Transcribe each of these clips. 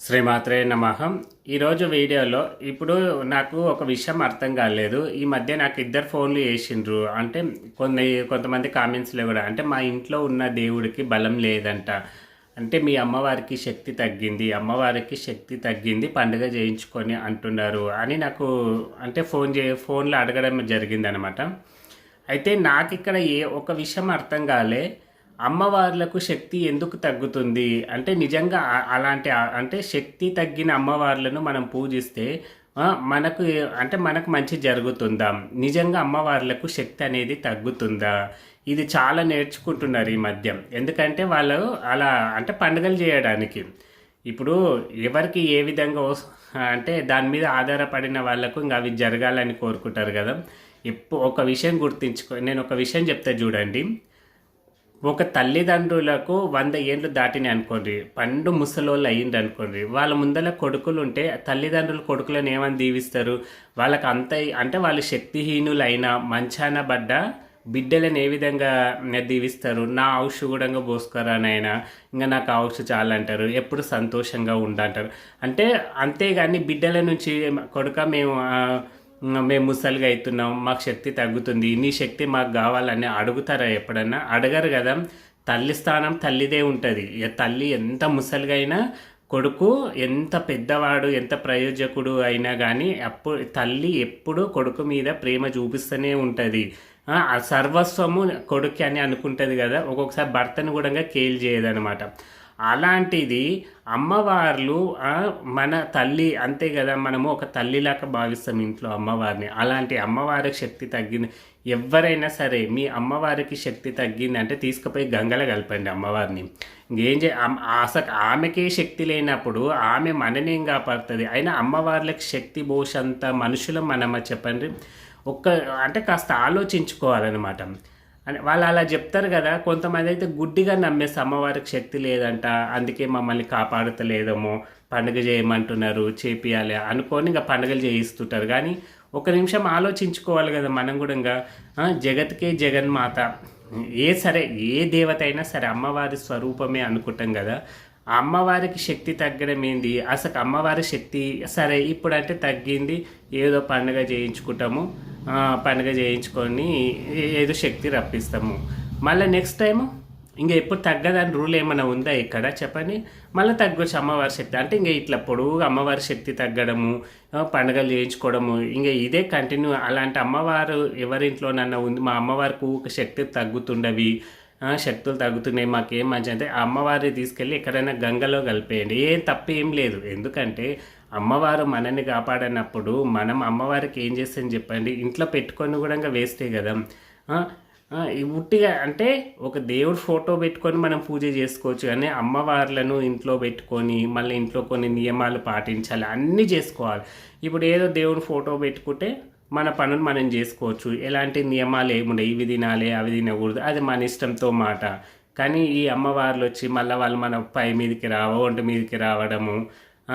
శ్రీమాత్రే నమహం ఈరోజు వీడియోలో ఇప్పుడు నాకు ఒక విషయం అర్థం కాలేదు. ఈ మధ్య నాకు ఇద్దరు ఫోన్లు వేసిండ్రు. అంటే కొన్ని కొంతమంది కామెంట్స్లో కూడా అంటే మా ఇంట్లో ఉన్న దేవుడికి బలం లేదంట. అంటే మీ అమ్మవారికి శక్తి తగ్గింది అమ్మవారికి శక్తి తగ్గింది పండుగ చేయించుకొని అంటున్నారు అని నాకు అంటే ఫోన్ చే ఫోన్లో అడగడం జరిగిందనమాట. అయితే నాకు ఇక్కడ ఏ ఒక విషయం అర్థం కాలే. అమ్మవార్లకు శక్తి ఎందుకు తగ్గుతుంది? అంటే నిజంగా అలాంటి అంటే శక్తి తగ్గిన అమ్మవార్లను మనం పూజిస్తే మనకు అంటే మనకు మంచి జరుగుతుందా? నిజంగా అమ్మవార్లకు శక్తి అనేది తగ్గుతుందా? ఇది చాలా నేర్చుకుంటున్నారు ఈ మధ్య. ఎందుకంటే వాళ్ళు అలా అంటే పండుగలు చేయడానికి. ఇప్పుడు ఎవరికి ఏ విధంగా వస్- అంటే దాని మీద ఆధారపడిన వాళ్ళకు ఇంకా అవి జరగాలని కోరుకుంటారు కదా. ఇప్పుడు ఒక విషయం గుర్తించుకో నేను ఒక విషయం చెప్తా చూడండి. ఒక తల్లిదండ్రులకు వంద ఏళ్ళు దాటినాయి అనుకోండి పండు ముసలోళ్ళు అయ్యింది అనుకోండి వాళ్ళ ముందర కొడుకులు ఉంటే తల్లిదండ్రులు కొడుకులను ఏమని దీవిస్తారు? వాళ్ళకి అంత అంటే వాళ్ళు శక్తిహీనులైన మంచాన పడ్డ బిడ్డలను ఏ విధంగా దీవిస్తారు? నా ఔష కూడా పోసుకోరా నాయన ఇంకా నాకు ఆవుష్ చాలా అంటారు ఎప్పుడు సంతోషంగా ఉండంటారు. అంటే అంతేగాని బిడ్డల నుంచి కొడుక మేము మేము ముసలిగా అవుతున్నాం మాకు శక్తి తగ్గుతుంది నీ శక్తి మాకు కావాలని అడుగుతారా ఎప్పుడన్నా? అడగరు కదా. తల్లి స్థానం తల్లిదే ఉంటుంది. తల్లి ఎంత ముసలిగా అయినా కొడుకు ఎంత పెద్దవాడు ఎంత ప్రయోజకుడు అయినా కానీ అప్పుడు తల్లి ఎప్పుడు కొడుకు మీద ప్రేమ చూపిస్తూనే ఉంటుంది. ఆ సర్వస్వము కొడుకు అని అనుకుంటుంది కదా. ఒక్కొక్కసారి భర్తను కూడా కేల్ చేయదనమాట అలాంటిది అమ్మవార్లు మన తల్లి అంతే కదా మనము ఒక తల్లిలాగా భావిస్తాం ఇంట్లో అమ్మవారిని. అలాంటి అమ్మవారికి శక్తి తగ్గింది ఎవరైనా సరే మీ అమ్మవారికి శక్తి తగ్గింది అంటే తీసుకుపోయి గంగల కలపండి అమ్మవారిని. ఇంకేం చే అమ్- అసలు ఆమెకే శక్తి లేనప్పుడు ఆమె మననేం కాపాడుతుంది? అయినా అమ్మవార్లకు శక్తి పోషంత మనుషులు మనమ్మ చెప్పండి? ఒక్క అంటే కాస్త ఆలోచించుకోవాలన్నమాట. అని వాళ్ళు అలా చెప్తారు కదా కొంతమంది అయితే గుడ్డిగా నమ్మేసి అమ్మవారికి శక్తి లేదంట అందుకే మమ్మల్ని కాపాడతలేదేమో పండుగ చేయమంటున్నారు చేపియాలి అనుకొని ఇంకా పండుగలు చేయిస్తుంటారు. కానీ ఒక నిమిషం ఆలోచించుకోవాలి కదా మనం కూడా ఇంకా జగత్కే జగన్మాత. ఏ సరే ఏ దేవత అయినా సరే అమ్మవారి స్వరూపమే అనుకుంటాం కదా అమ్మవారికి శక్తి తగ్గడం ఏంది? అసలు అమ్మవారి శక్తి సరే ఇప్పుడంటే తగ్గింది. ఏదో పండుగ చేయించుకుంటాము. పండుగ చేయించుకొని ఏదో శక్తి రప్పిస్తాము. మళ్ళీ నెక్స్ట్ టైము ఇంకా ఎప్పుడు తగ్గదని రూల్ ఏమైనా ఉందా ఇక్కడ? చెప్పండి. మళ్ళీ తగ్గొచ్చు అమ్మవారి శక్తి. అంటే ఇంకా ఇట్లా పొడుగుగా అమ్మవారి శక్తి తగ్గడము పండుగలు చేయించుకోవడము ఇంకా ఇదే కంటిన్యూ అలాంటి అమ్మవారు ఎవరింట్లోనన్నా ఉంది? మా అమ్మవారికి శక్తి తగ్గుతుండవి. శక్తులు తగ్గుతున్నాయి. మాకేం మంచి అంటే అమ్మవారిని తీసుకెళ్ళి ఎక్కడైనా గంగలో కలిపేయండి. ఏం తప్పు ఏం లేదు. ఎందుకంటే అమ్మవారు మనల్ని కాపాడనప్పుడు మనం అమ్మవారికి ఏం చేస్తామని చెప్పండి. ఇంట్లో పెట్టుకొని కూడా ఇంకా వేస్తే కదా. ఉట్టిగా అంటే ఒక దేవుడు ఫోటో పెట్టుకొని మనం పూజ చేసుకోవచ్చు కానీ అమ్మవార్లను ఇంట్లో పెట్టుకొని మళ్ళీ ఇంట్లో కొన్ని నియమాలు పాటించాలి. అన్నీ చేసుకోవాలి. ఇప్పుడు ఏదో దేవుడు ఫోటో పెట్టుకుంటే మన పనులు మనం చేసుకోవచ్చు. ఎలాంటి నియమాలు ఏముండవు. ఇవి తినాలి అవి తినకూడదు. అది మన ఇష్టంతో మాట. కానీ ఈ అమ్మవార్లు వచ్చి మళ్ళీ వాళ్ళు మన పై మీదకి రావ ఒంటి మీదకి రావడము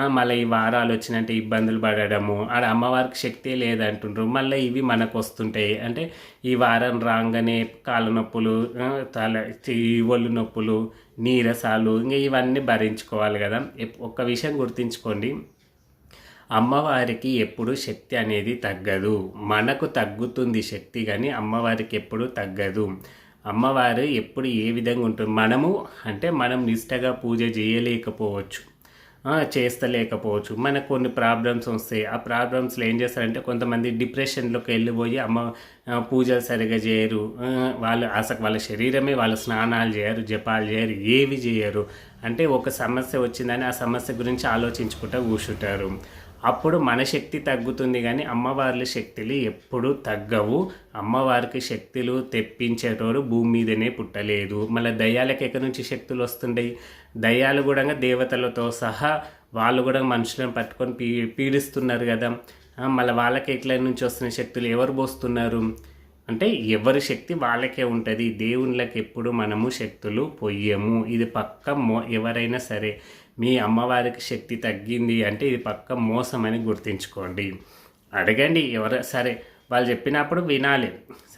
మళ్ళీ ఈ వారాలు వచ్చినంటే ఇబ్బందులు పడడము ఆడ అమ్మవారికి శక్తే లేదంటుండ్రు. మళ్ళీ ఇవి మనకు వస్తుంటాయి. అంటే ఈ వారం రాగానే కాళ్ళ నొప్పులు తల ఈ ఒళ్ళు నొప్పులు నీరసాలు ఇంకా ఇవన్నీ భరించుకోవాలి కదా. ఒక్క విషయం గుర్తుంచుకోండి. అమ్మవారికి ఎప్పుడు శక్తి అనేది తగ్గదు. మనకు తగ్గుతుంది శక్తి కానీ అమ్మవారికి ఎప్పుడు తగ్గదు. అమ్మవారు ఎప్పుడు ఏ విధంగా ఉంటుంది మనము అంటే మనం నిష్టగా పూజ చేయలేకపోవచ్చు. చేస్తలేకపోవచ్చు. మనకు కొన్ని ప్రాబ్లమ్స్ వస్తాయి. ఆ ప్రాబ్లమ్స్లో ఏం చేస్తారంటే కొంతమంది డిప్రెషన్లోకి వెళ్ళిపోయి అమ్మ పూజలు సరిగా చేయరు. వాళ్ళు అసలు వాళ్ళ శరీరమే వాళ్ళు స్నానాలు చేయరు జపాలు చేయరు ఏవి చేయరు. అంటే ఒక సమస్య వచ్చిందని ఆ సమస్య గురించి ఆలోచించుకుంటూ కూర్చుంటారు. అప్పుడు మన శక్తి తగ్గుతుంది కానీ అమ్మవార్ల శక్తులు ఎప్పుడు తగ్గవు. అమ్మవారికి శక్తులు తెప్పించేటోడు భూమి మీదనే పుట్టలేదు. మళ్ళీ దయ్యాలకు ఎక్కడి నుంచి శక్తులు వస్తుంటాయి? దయ్యాలు కూడా దేవతలతో సహా వాళ్ళు కూడా మనుషులను పట్టుకొని పీ పీడిస్తున్నారు కదా. మళ్ళీ వాళ్ళకి ఎట్ల నుంచి వస్తున్న శక్తులు ఎవరు పోస్తున్నారు? అంటే ఎవరి శక్తి వాళ్ళకే ఉంటుంది. దేవుళ్ళకి ఎప్పుడు మనము శక్తులు పొయ్యము. ఇది పక్క మో ఎవరైనా సరే. మీ అమ్మవారికి శక్తి తగ్గింది అంటే ఇది పక్క మోసం అని గుర్తుంచుకోండి. అడగండి ఎవరు సరే వాళ్ళు చెప్పినప్పుడు వినాలి.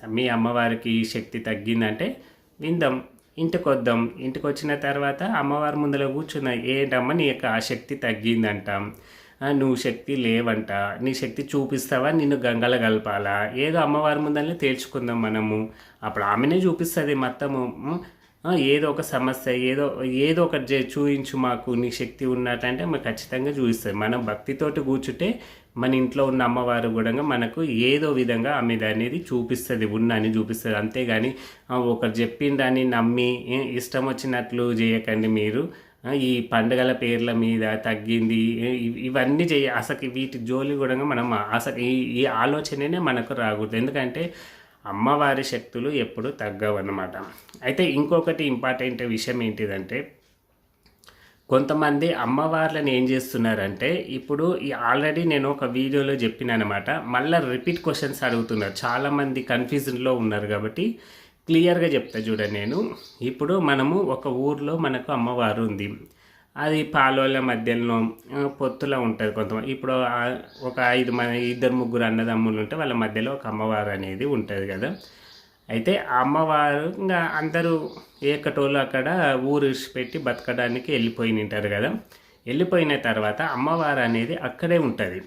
మీ అమ్మవారికి శక్తి తగ్గిందంటే విందాం ఇంటికి వద్దాం ఇంటికి వచ్చిన తర్వాత అమ్మవారి ముందర కూర్చున్న ఏంటమ్మా నీ యొక్క ఆ శక్తి తగ్గిందంట. నువ్వు శక్తి లేవంట. నీ శక్తి చూపిస్తావా? నిన్ను గంగల కలపాలా? ఏదో అమ్మవారి ముందరనే తేల్చుకుందాం మనము. అప్పుడు ఆమెనే చూపిస్తుంది మొత్తము. ఏదో ఒక సమస్య ఏదో ఏదో ఒకటి చే- చూయించు మాకు నీ శక్తి ఉన్నట్టంటే మాకు ఖచ్చితంగా చూపిస్తుంది మనం భక్తితోటి కూర్చుంటే మన ఇంట్లో ఉన్న అమ్మవారు కూడా మనకు ఏదో విధంగా ఆమె అనేది చూపిస్తుంది ఉన్నని చూపిస్తుంది. అంతేగాని ఒకరు చెప్పిందని నమ్మి ఇష్టం వచ్చినట్లు చేయకండి మీరు. ఈ పండుగల పేర్ల మీద తగ్గింది ఇవన్నీ చేయ అసలు వీటి జోలి కూడా మనం అసలు ఈ ఆలోచననే మనకు రాకూడదు. ఎందుకంటే అమ్మవారి శక్తులు ఎప్పుడు తగ్గవన్నమాట. అయితే ఇంకొకటి ఇంపార్టెంట్ విషయం ఏంటిదంటే కొంతమంది అమ్మవార్లను ఏం చేస్తున్నారంటే ఇప్పుడు ఈ ఆల్రెడీ నేను ఒక వీడియోలో చెప్పిన అనమాట మళ్ళీ రిపీట్ క్వశ్చన్స్ అడుగుతున్నారు. చాలామంది కన్ఫ్యూజన్లో ఉన్నారు కాబట్టి క్లియర్గా చెప్తా చూడండి నేను. ఇప్పుడు మనము ఒక ఊర్లో మనకు అమ్మవారు ఉంది. అది పాలోళ్ళ మధ్యలో పొత్తులో ఉంటుంది కొంతమంది. ఇప్పుడు ఒక ఐదు మంది ఇద్దరు ముగ్గురు అన్నదమ్ములు ఉంటే వాళ్ళ మధ్యలో ఒక అమ్మవారు అనేది ఉంటుంది కదా. అయితే ఆ అమ్మవారు ఇంకా అందరూ ఏకటోళ్ళు అక్కడ ఊరు పెట్టి బతకడానికి వెళ్ళిపోయి ఉంటారు కదా. వెళ్ళిపోయిన తర్వాత అమ్మవారు అనేది అక్కడే ఉంటుంది.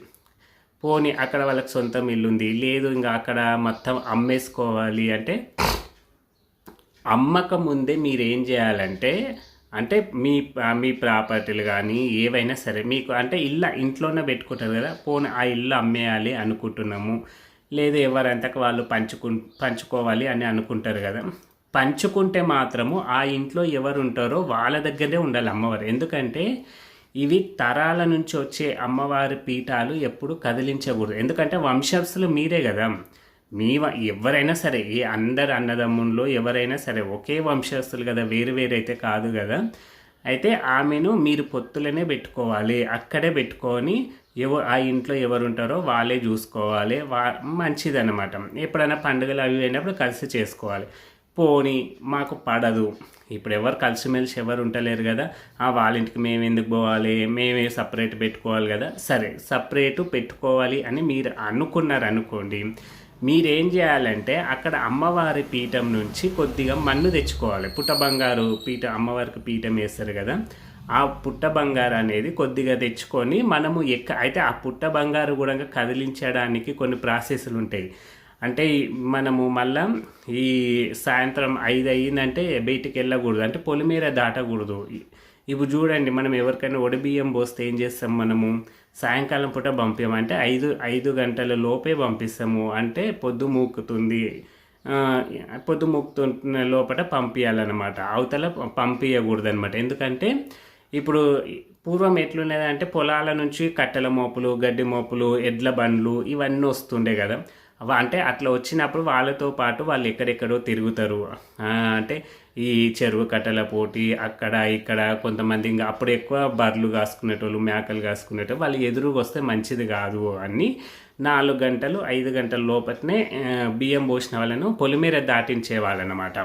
పోనీ అక్కడ వాళ్ళకి సొంతం ఇల్లు ఉంది లేదు ఇంకా అక్కడ మొత్తం అమ్మేసుకోవాలి అంటే అమ్మక ముందే మీరు ఏం చేయాలంటే అంటే మీ మీ ప్రాపర్టీలు కానీ ఏవైనా సరే మీకు అంటే ఇల్లు ఇంట్లోనే పెట్టుకుంటారు కదా పోనీ ఆ ఇల్లు అమ్మేయాలి అనుకుంటున్నాము. లేదు ఎవరంతకు వాళ్ళు పంచుకు పంచుకోవాలి అని అనుకుంటారు కదా. పంచుకుంటే మాత్రము ఆ ఇంట్లో ఎవరు ఉంటారో వాళ్ళ దగ్గరే ఉండాలి అమ్మవారు. ఎందుకంటే ఇవి తరాల నుంచి వచ్చే అమ్మవారి పీఠాలు ఎప్పుడు కదిలించకూడదు. ఎందుకంటే వంశస్థులు మీరే కదా. మీ ఎవరైనా సరే ఏ అందరు అన్నదమ్ముల్లో ఎవరైనా సరే ఒకే వంశస్థులు కదా వేరు వేరు అయితే కాదు కదా. అయితే ఆమెను మీరు పొత్తులనే పెట్టుకోవాలి. అక్కడే పెట్టుకొని ఎవ ఆ ఇంట్లో ఎవరు ఉంటారో వాళ్ళే చూసుకోవాలి. వా మంచిదన్నమాట. ఎప్పుడైనా పండుగలు అవి అయినప్పుడు కలిసి చేసుకోవాలి. పోనీ మాకు పడదు. ఇప్పుడు ఎవరు కలిసిమెలిసి ఎవరు ఉంటలేరు కదా. ఆ వాళ్ళ ఇంటికి మేము ఎందుకు పోవాలి? మేమే సపరేట్ పెట్టుకోవాలి కదా. సరే సపరేటు పెట్టుకోవాలి అని మీరు అనుకున్నారు అనుకోండి మీరేం చేయాలంటే అక్కడ అమ్మవారి పీఠం నుంచి కొద్దిగా మన్ను తెచ్చుకోవాలి. పుట్ట బంగారు పీఠ అమ్మవారికి పీఠం వేస్తారు కదా. ఆ పుట్ట బంగారు అనేది కొద్దిగా తెచ్చుకొని మనము ఎక్క అయితే ఆ పుట్ట బంగారు కూడా కదిలించడానికి కొన్ని ప్రాసెస్లు ఉంటాయి. అంటే మనము మళ్ళా ఈ సాయంత్రం ఐదు అయ్యిందంటే బయటికి వెళ్ళకూడదు. అంటే పొలిమేర దాటకూడదు. ఇవి ఇప్పుడు చూడండి మనం ఎవరికైనా ఒడిబియ్యం పోస్తే ఏం చేస్తాం మనము? సాయంకాలం పూట పంపాము అంటే ఐదు ఐదు గంటల లోపే పంపిస్తాము. అంటే పొద్దు మూకుతుంది. పొద్దు మూకుతున్న లోపల పంపించాలన్నమాట అవతల పంపించకూడదు అనమాట ఎందుకంటే ఇప్పుడు పూర్వం ఎట్లుండేదంటే పొలాల నుంచి కట్టెల మోపులు గడ్డి మోపులు ఎడ్ల బండ్లు ఇవన్నీ వస్తుండే కదా. అంటే అట్లా వచ్చినప్పుడు వాళ్ళతో పాటు వాళ్ళు ఎక్కడెక్కడో తిరుగుతారు. అంటే ఈ చెరువు కట్టెల పోటీ అక్కడ ఇక్కడ కొంతమంది ఇంకా అప్పుడు ఎక్కువ బర్రెలు కాసుకునేటోళ్ళు మేకలు కాసుకునేటోళ్ళు వాళ్ళు ఎదురుగా వస్తే మంచిది కాదు అని నాలుగు గంటలు ఐదు గంటల లోపలనే బియ్యం పోసిన వాళ్ళను పొలిమేర దాటించేవాళ్ళనమాట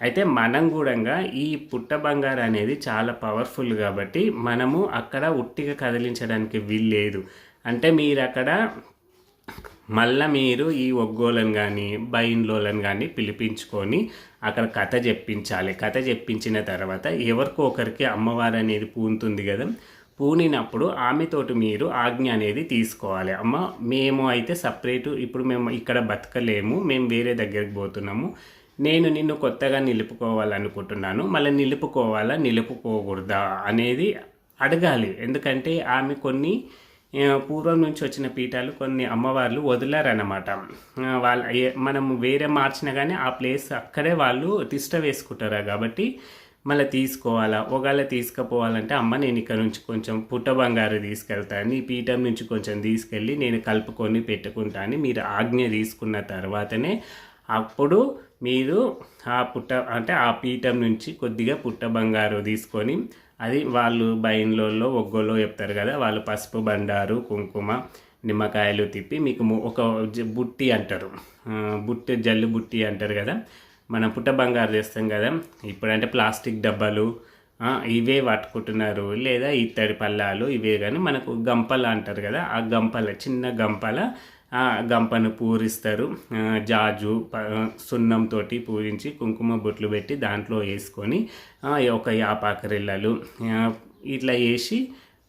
అయితే మనం కూడా ఈ పుట్ట బంగారు అనేది చాలా పవర్ఫుల్ కాబట్టి మనము అక్కడ ఉట్టిగా కదిలించడానికి వీల్లేదు. అంటే మీరు అక్కడ మళ్ళా మీరు ఈ ఒగ్గోలను కానీ బైన్లోలను కానీ పిలిపించుకొని అక్కడ కథ చెప్పించాలి. కథ చెప్పించిన తర్వాత ఎవరికో ఒకరికి అమ్మవారు అనేది పూనుతుంది కదా. పూనినప్పుడు ఆమెతోటి మీరు ఆజ్ఞ అనేది తీసుకోవాలి. అమ్మ మేము అయితే సపరేటు ఇప్పుడు మేము ఇక్కడ బతకలేము. మేము వేరే దగ్గరికి పోతున్నాము. నేను నిన్ను కొత్తగా నిలుపుకోవాలనుకుంటున్నాను. మళ్ళీ నిలుపుకోవాలా? నిలుపుకోకూడదా? అనేది అడగాలి. ఎందుకంటే ఆమె కొన్ని పూర్వం నుంచి వచ్చిన పీఠాలు కొన్ని అమ్మవార్లు వదిలారన్నమాట. వాళ్ళ మనం వేరే మార్చినా కానీ ఆ ప్లేస్ అక్కడే వాళ్ళు తిష్ట వేసుకుంటారు కాబట్టి మళ్ళీ తీసుకోవాలా? ఒకవేళ తీసుకుపోవాలంటే అమ్మ నేను ఇక్కడ నుంచి కొంచెం పుట్ట బంగారు తీసుకెళ్తాను ఈ పీఠం నుంచి కొంచెం తీసుకెళ్ళి నేను కలుపుకొని పెట్టుకుంటాను మీరు ఆజ్ఞ తీసుకున్న తర్వాతనే అప్పుడు మీరు ఆ పుట్ట అంటే ఆ పీఠం నుంచి కొద్దిగా పుట్ట బంగారు తీసుకొని అది వాళ్ళు బైన్లో ఒగ్గోలో చెప్తారు కదా వాళ్ళు పసుపు బండారు కుంకుమ నిమ్మకాయలు తిప్పి మీకు ము- ఒక జ- బుట్టి అంటారు. బుట్టి జల్లు బుట్టి అంటారు కదా. మనం పుట్ట బంగారు చేస్తాం కదా. ఇప్పుడంటే ప్లాస్టిక్ డబ్బాలు ఇవే పట్టుకుంటున్నారు. లేదా ఇత్తడి పల్లాలు ఇవే కానీ మనకు గంపల అంటారు కదా. ఆ గంపల చిన్న గంపల ఆ, గంపను పూరిస్తారు. జాజు ప- సున్నంతో పూరించి కుంకుమ బొట్లు పెట్టి దాంట్లో వేసుకొని ఒక యాపాకరిల్లలు ఇట్లా వేసి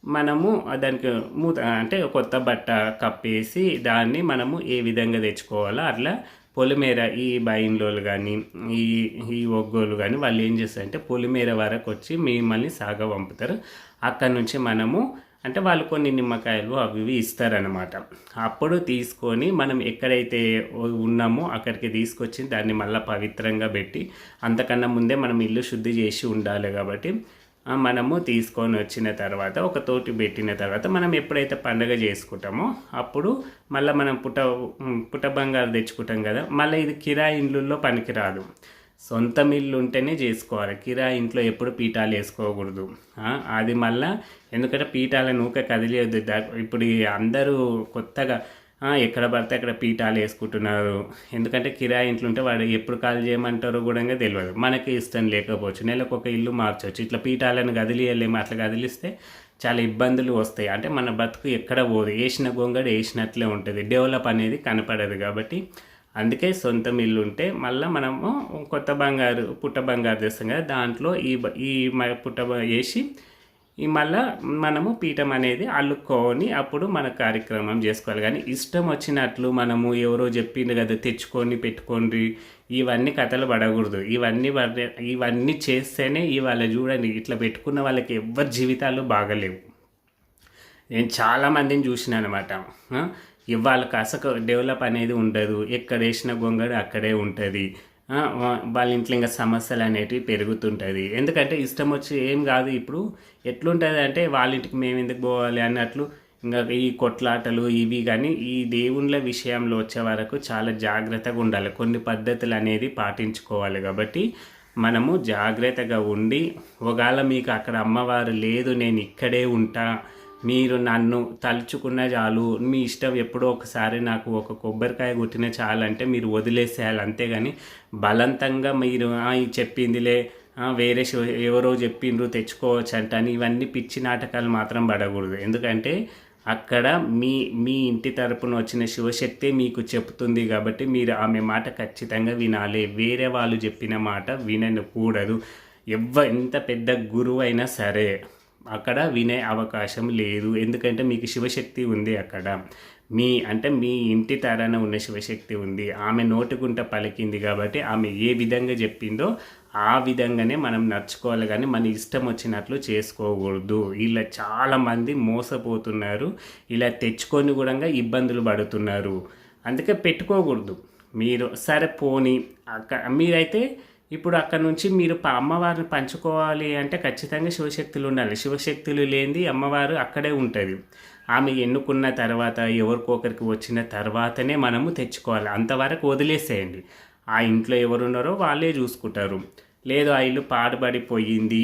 మనము దానికి మూత అంటే కొత్త బట్ట కప్పేసి దాన్ని మనము ఏ విధంగా తెచ్చుకోవాలో అట్లా పొలిమేర ఈ బైన్లోలు కానీ ఈ ఈ ఒగ్గోలు కానీ వాళ్ళు ఏం చేస్తారంటే పొలిమేర వరకు వచ్చి మిమ్మల్ని సాగ పంపుతారు అక్కడ నుంచి మనము అంటే వాళ్ళు కొన్ని నిమ్మకాయలు అవి ఇవి ఇస్తారనమాట అప్పుడు తీసుకొని మనం ఎక్కడైతే ఉన్నామో అక్కడికి తీసుకొచ్చి దాన్ని మళ్ళీ పవిత్రంగా పెట్టి అంతకన్నా ముందే మనం ఇల్లు శుద్ధి చేసి ఉండాలి కాబట్టి మనము తీసుకొని వచ్చిన తర్వాత ఒక తోటి పెట్టిన తర్వాత మనం ఎప్పుడైతే పండగ చేసుకుంటామో అప్పుడు మళ్ళీ మనం పుట్ట పుట పుట్ట బంగారు తెచ్చుకుంటాం కదా మళ్ళీ ఇది కిరాయి ఇండ్లలో పనికిరాదు. సొంత ఇల్లు ఉంటేనే చేసుకోవాలి. కిరాయి ఇంట్లో ఎప్పుడు పీఠాలు వేసుకోకూడదు. అది మళ్ళా ఎందుకంటే పీఠాల నూక కదిలేదు. ఇప్పుడు అందరూ కొత్తగా ఎక్కడ పడితే అక్కడ పీఠాలు వేసుకుంటున్నారు. ఎందుకంటే కిరాయి ఇంట్లో ఉంటే వాడు ఎప్పుడు కాల్ చేయమంటారో కూడా తెలియదు. మనకి ఇష్టం లేకపోవచ్చు. నెలకు ఒక ఇల్లు మార్చవచ్చు ఇట్లా పీఠాలను కదిలియలేము. అట్లా కదిలిస్తే చాలా ఇబ్బందులు వస్తాయి. అంటే మన బతుకు ఎక్కడ పోదు. వేసిన గొంగడు వేసినట్లే ఉంటుంది. డెవలప్ అనేది కనపడదు కాబట్టి అందుకే సొంతం ఇల్లు ఉంటే మళ్ళీ మనము కొత్త బంగారు పుట్ట బంగారు తెస్తాం కదా దాంట్లో ఈ ఈ మ- పుట్ట వేసి ఈ మళ్ళా మనము పీఠం అనేది అల్లుకొని అప్పుడు మన కార్యక్రమం చేసుకోవాలి. కానీ ఇష్టం వచ్చినట్లు మనము ఎవరో చెప్పిండు కదా తెచ్చుకొని పెట్టుకోండి ఇవన్నీ కథలు పడకూడదు. ఇవన్నీ ఇవన్నీ చేస్తేనే ఇవాళ చూడండి ఇట్లా పెట్టుకున్న వాళ్ళకి ఎవ్వరి జీవితాలు బాగలేవు. నేను చాలా మందిని చూసిన అనమాట ఇవాళ అసలు డెవలప్ అనేది ఉండదు. ఎక్కడ వేసిన గొంగడు అక్కడే ఉంటుంది. వాళ్ళ ఇంట్లో ఇంకా సమస్యలు అనేటివి పెరుగుతుంటుంది. ఎందుకంటే ఇష్టం వచ్చి ఏం కాదు ఇప్పుడు. ఎట్లుంటుంది అంటే వాళ్ళ ఇంటికి మేము ఎందుకు పోవాలి అన్నట్లు ఇంకా ఈ కొట్లాటలు ఇవి కానీ ఈ దేవుళ్ళ విషయంలో వచ్చే వరకు చాలా జాగ్రత్తగా ఉండాలి. కొన్ని పద్ధతులు అనేది పాటించుకోవాలి కాబట్టి మనము జాగ్రత్తగా ఉండి ఒకవేళ మీకు అక్కడ అమ్మవారు లేదు నేను ఇక్కడే ఉంటా మీరు నన్ను తలుచుకున్న చాలు. మీ ఇష్టం ఎప్పుడో ఒకసారి నాకు ఒక కొబ్బరికాయ కొట్టిన చాలు అంటే మీరు వదిలేసేయాలి. అంతేగాని బలవంతంగా మీరు చెప్పిందిలే. వేరే ఎవరో చెప్పిండ్రు తెచ్చుకోవచ్చు అంట అని ఇవన్నీ పిచ్చి నాటకాలు మాత్రం పడకూడదు. ఎందుకంటే అక్కడ మీ మీ ఇంటి తరపున వచ్చిన శివశక్తి మీకు చెప్తుంది కాబట్టి మీరు ఆమె మాట ఖచ్చితంగా వినాలి. వేరే వాళ్ళు చెప్పిన మాట వినకూడదు. ఎవ్వ ఎంత పెద్ద గురువు అయినా సరే. అక్కడ వినే అవకాశం లేదు. ఎందుకంటే మీకు శివశక్తి ఉంది అక్కడ. మీ అంటే మీ ఇంటి తరాన ఉన్న శివశక్తి ఉంది. ఆమె నోటుకుంట పలికింది కాబట్టి ఆమె ఏ విధంగా చెప్పిందో ఆ విధంగానే మనం నడుచుకోవాలి కానీ మన ఇష్టం వచ్చినట్లు చేసుకోకూడదు. ఇలా చాలామంది మోసపోతున్నారు. ఇలా తెచ్చుకొని కూడా ఇబ్బందులు పడుతున్నారు. అందుకే పెట్టుకోకూడదు. మీరు సరే పోని అక్క మీరైతే ఇప్పుడు అక్కడ నుంచి మీరు అమ్మవారిని పంచుకోవాలి అంటే ఖచ్చితంగా శివశక్తులు ఉండాలి. శివశక్తులు లేనిది అమ్మవారు అక్కడే ఉంటుంది. ఆమె ఎన్నుకున్న తర్వాత ఎవరికొకరికి వచ్చిన తర్వాతనే మనము తెచ్చుకోవాలి. అంతవరకు వదిలేసేయండి. ఆ ఇంట్లో ఎవరున్నారో వాళ్ళే చూసుకుంటారు. లేదు ఆ ఇల్లు పాడుబడిపోయింది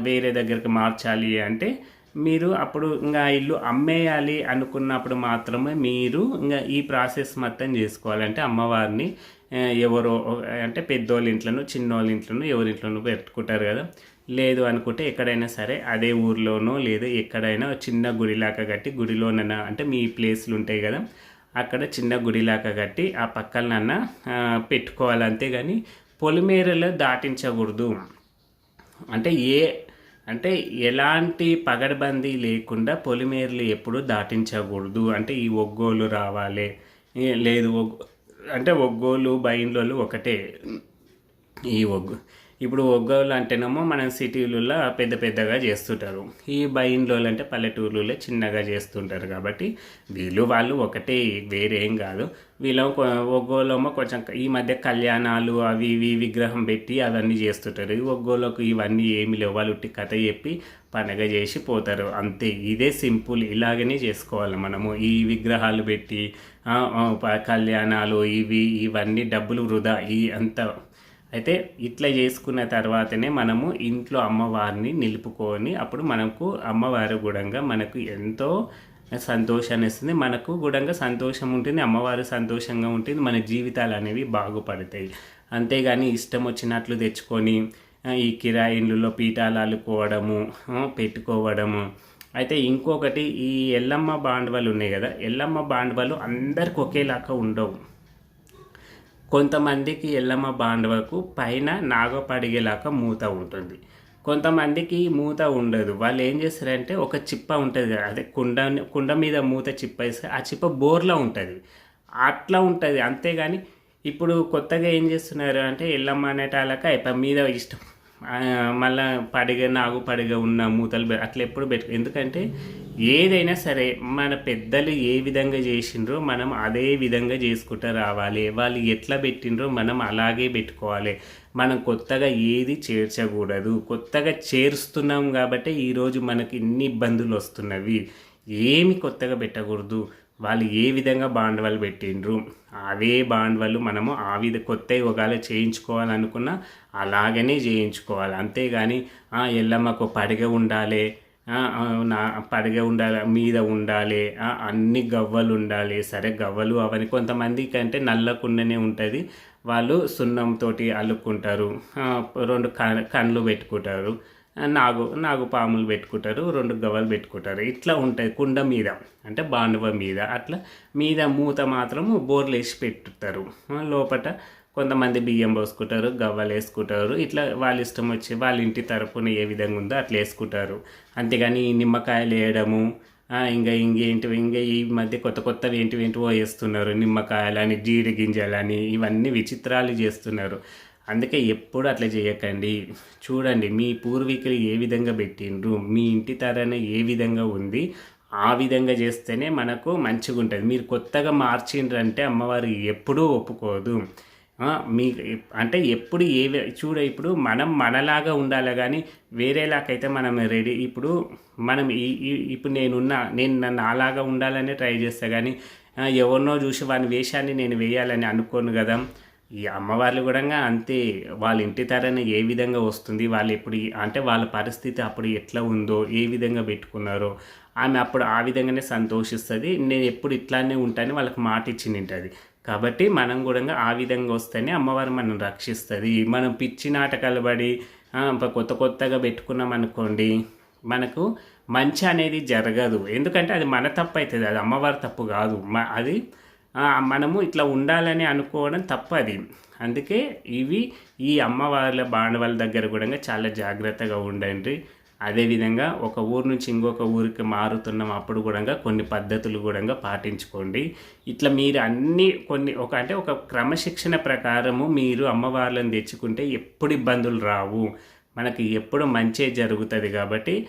వేరే దగ్గరికి మార్చాలి అంటే మీరు అప్పుడు ఇంకా ఇల్లు అమ్మేయాలి అనుకున్నప్పుడు మాత్రమే మీరు ఇంకా ఈ ప్రాసెస్ మొత్తం చేసుకోవాలంటే అమ్మవారిని ఎవరో అంటే పెద్దోళ్ళ ఇంట్లోనూ చిన్నోళ్ళ ఇంట్లోనూ ఎవరి ఇంట్లోనూ పెట్టుకుంటారు కదా. లేదు అనుకుంటే ఎక్కడైనా సరే అదే ఊర్లోనో లేదా ఎక్కడైనా చిన్న గుడిలాగా కట్టి గుడిలోనన్నా అంటే మీ ప్లేస్లు ఉంటాయి కదా అక్కడ చిన్న గుడిలాగా కట్టి ఆ పక్కలనన్నా పెట్టుకోవాలి అంతేగాని పొలిమేరలో దాటించకూడదు. అంటే ఏ అంటే ఎలాంటి పగడబందీ లేకుండా పొలిమేరలు ఎప్పుడు దాటించకూడదు. అంటే ఈ ఒగ్గోలు రావాలి లేదు ఒగ్ అంటే ఒగ్గోలు బైన్లోళ్ళు ఒకటే. ఈ ఒగ్గు. ఇప్పుడు ఒగ్గోలు అంటేనేమో మనం సిటీలలో పెద్ద పెద్దగా చేస్తుంటారు. ఈ బైండ్లో అంటే పల్లెటూర్లలో చిన్నగా చేస్తుంటారు కాబట్టి వీళ్ళు వాళ్ళు ఒకటే వేరేం కాదు. వీళ్ళు ఒగ్గోలేమో కొంచెం ఈ మధ్య కళ్యాణాలు అవి ఇవి విగ్రహం పెట్టి అవన్నీ చేస్తుంటారు. ఈ ఒగ్గోలకు ఇవన్నీ ఏమి లేవు. వాళ్ళు ఉట్టి కథ చెప్పి పండగ చేసి పోతారు. అంతే ఇదే సింపుల్. ఇలాగనే చేసుకోవాలి మనము. ఈ విగ్రహాలు పెట్టి ప- కళ్యాణాలు ఇవి ఇవన్నీ డబ్బులు వృధా. ఈ అంత అయితే ఇట్లా చేసుకున్న తర్వాతనే మనము ఇంట్లో అమ్మవారిని నిలుపుకొని అప్పుడు మనకు అమ్మవారు గుడంగా మనకు ఎంతో సంతోషాన్ని ఇస్తుంది. మనకు గుడంగా సంతోషం ఉంటుంది అమ్మవారు సంతోషంగా ఉంటుంది మన జీవితాలు అనేవి బాగుపడతాయి. అంతేగాని ఇష్టం వచ్చినట్లు తెచ్చుకొని ఈ కిరాయి పీఠాలు అల్లుకోవడము పెట్టుకోవడము. అయితే ఇంకొకటి ఈ ఎల్లమ్మ బాండవలు ఉన్నాయి కదా ఎల్లమ్మ బాండవాలు అందరికి ఒకేలాగా ఉండవు. కొంతమందికి ఎల్లమ్మ బాండవకు పైన నాగపడిగేలాగా మూత ఉంటుంది. కొంతమందికి మూత ఉండదు. వాళ్ళు ఏం చేస్తారంటే ఒక చిప్ప ఉంటుంది కదా అదే కుండ కుండ మీద మూత చిప్ప వేస్తే ఆ చిప్ప బోర్లో ఉంటుంది. అట్లా ఉంటుంది. అంతేగాని ఇప్పుడు కొత్తగా ఏం చేస్తున్నారు అంటే ఎల్లమ్మ అనేటాలక ఇప్ప మీద ఇష్టం మళ్ళీ పడిగ నాగు పడిగ ఉన్న మూతలు అట్లా ఎప్పుడు పెట్టు ఎందుకంటే ఏదైనా సరే మన పెద్దలు ఏ విధంగా చేసిండ్రో మనం అదే విధంగా చేసుకుంటూ రావాలి. వాళ్ళు ఎట్లా పెట్టిండ్రో మనం అలాగే పెట్టుకోవాలి. మనం కొత్తగా ఏది చేర్చకూడదు. కొత్తగా చేరుస్తున్నాం కాబట్టి ఈరోజు మనకి ఇన్ని ఇబ్బందులు వస్తున్నవి. ఏమి కొత్తగా పెట్టకూడదు. వాళ్ళు ఏ విధంగా బాండవాళ్ళు పెట్టిండ్రు అవే బాండవాళ్ళు మనము ఆ విధ కొత్త ఒకవేళ చేయించుకోవాలనుకున్నా అలాగనే చేయించుకోవాలి. అంతేగాని ఎల్లమ్మకు పడిగ ఉండాలి నా పడగ ఉండాలి మీద ఉండాలి అన్ని గవ్వలు ఉండాలి సరే గవ్వలు అవన్నీ కొంతమంది కంటే నల్లకుండనే ఉంటుంది. వాళ్ళు సున్నంతో అల్లుకుంటారు రెండు కన్ కళ్ళు పెట్టుకుంటారు. నాగు నాగు పాములు పెట్టుకుంటారు రెండు గవ్వలు పెట్టుకుంటారు. ఇట్లా ఉంటుంది కుండ మీద అంటే బాండవ మీద. అట్లా మీద మూత మాత్రము బోర్లు వేసి పెట్టుతారు. లోపల కొంతమంది బియ్యం పోసుకుంటారు గవ్వలు వేసుకుంటారు. ఇట్లా వాళ్ళ ఇష్టం వచ్చి వాళ్ళ ఇంటి తరపున ఏ విధంగా ఉందో అట్లా వేసుకుంటారు. అంతేగాని ఈ నిమ్మకాయలు వేయడము ఇంకా ఇంకేంటివి ఇంకా ఈ మధ్య కొత్త కొత్తవి ఏంటివి ఏంటివో వేస్తున్నారు. నిమ్మకాయలని జీడి గింజలని ఇవన్నీ విచిత్రాలు చేస్తున్నారు. అందుకే ఎప్పుడు అట్లా చేయకండి. చూడండి మీ పూర్వీకులు ఏ విధంగా పెట్టిండ్రు మీ ఇంటి తరన ఏ విధంగా ఉంది ఆ విధంగా చేస్తేనే మనకు మంచిగా ఉంటుంది మీరు కొత్తగా మార్చిండ్రంటే అమ్మవారు ఎప్పుడూ ఒప్పుకోదు. మీ అంటే ఎప్పుడు ఏ చూడ ఇప్పుడు మనం మనలాగా ఉండాలి కానీ వేరేలాకైతే మనం రెడీ ఇప్పుడు మనం ఈ ఇప్పుడు నేనున్నా నేను నన్ను అలాగా ఉండాలనే ట్రై చేస్తా కానీ ఎవరినో చూసి వాని వేషాన్ని నేను వేయాలని అనుకోను కదా. ఈ అమ్మవార్లు కూడా అంతే వాళ్ళ ఇంటి తరన ఏ విధంగా వస్తుంది వాళ్ళు ఎప్పుడు అంటే వాళ్ళ పరిస్థితి అప్పుడు ఎట్లా ఉందో ఏ విధంగా పెట్టుకున్నారో ఆమె అప్పుడు ఆ విధంగానే సంతోషిస్తుంది. నేను ఎప్పుడు ఇట్లానే ఉంటానని వాళ్ళకి మాట ఇచ్చింది ఉంటుంది కాబట్టి మనం కూడా ఆ విధంగా వస్తేనే అమ్మవారు మనం రక్షిస్తుంది. మనం పిచ్చి నాటకాలు పడి కొత్త కొత్తగా పెట్టుకున్నాం అనుకోండి మనకు మంచి అనేది జరగదు. ఎందుకంటే అది మన తప్పు అవుతుంది అది అమ్మవారి తప్పు కాదు. మ- అది మనము ఇట్లా ఉండాలని అనుకోవడం తప్పది. అందుకే ఇవి ఈ అమ్మవార్ల బాణవాళ్ళ దగ్గర కూడా చాలా జాగ్రత్తగా ఉండండి. అదేవిధంగా ఒక ఊరు నుంచి ఇంకొక ఊరికి మారుతున్నాం అప్పుడు కూడా కొన్ని పద్ధతులు కూడా పాటించుకోండి. ఇట్లా మీరు అన్ని కొన్ని ఒక అంటే ఒక క్రమశిక్షణ ప్రకారము మీరు అమ్మవార్లను తెచ్చుకుంటే ఎప్పుడు ఇబ్బందులు రావు. మనకి ఎప్పుడు మంచే జరుగుతుంది కాబట్టి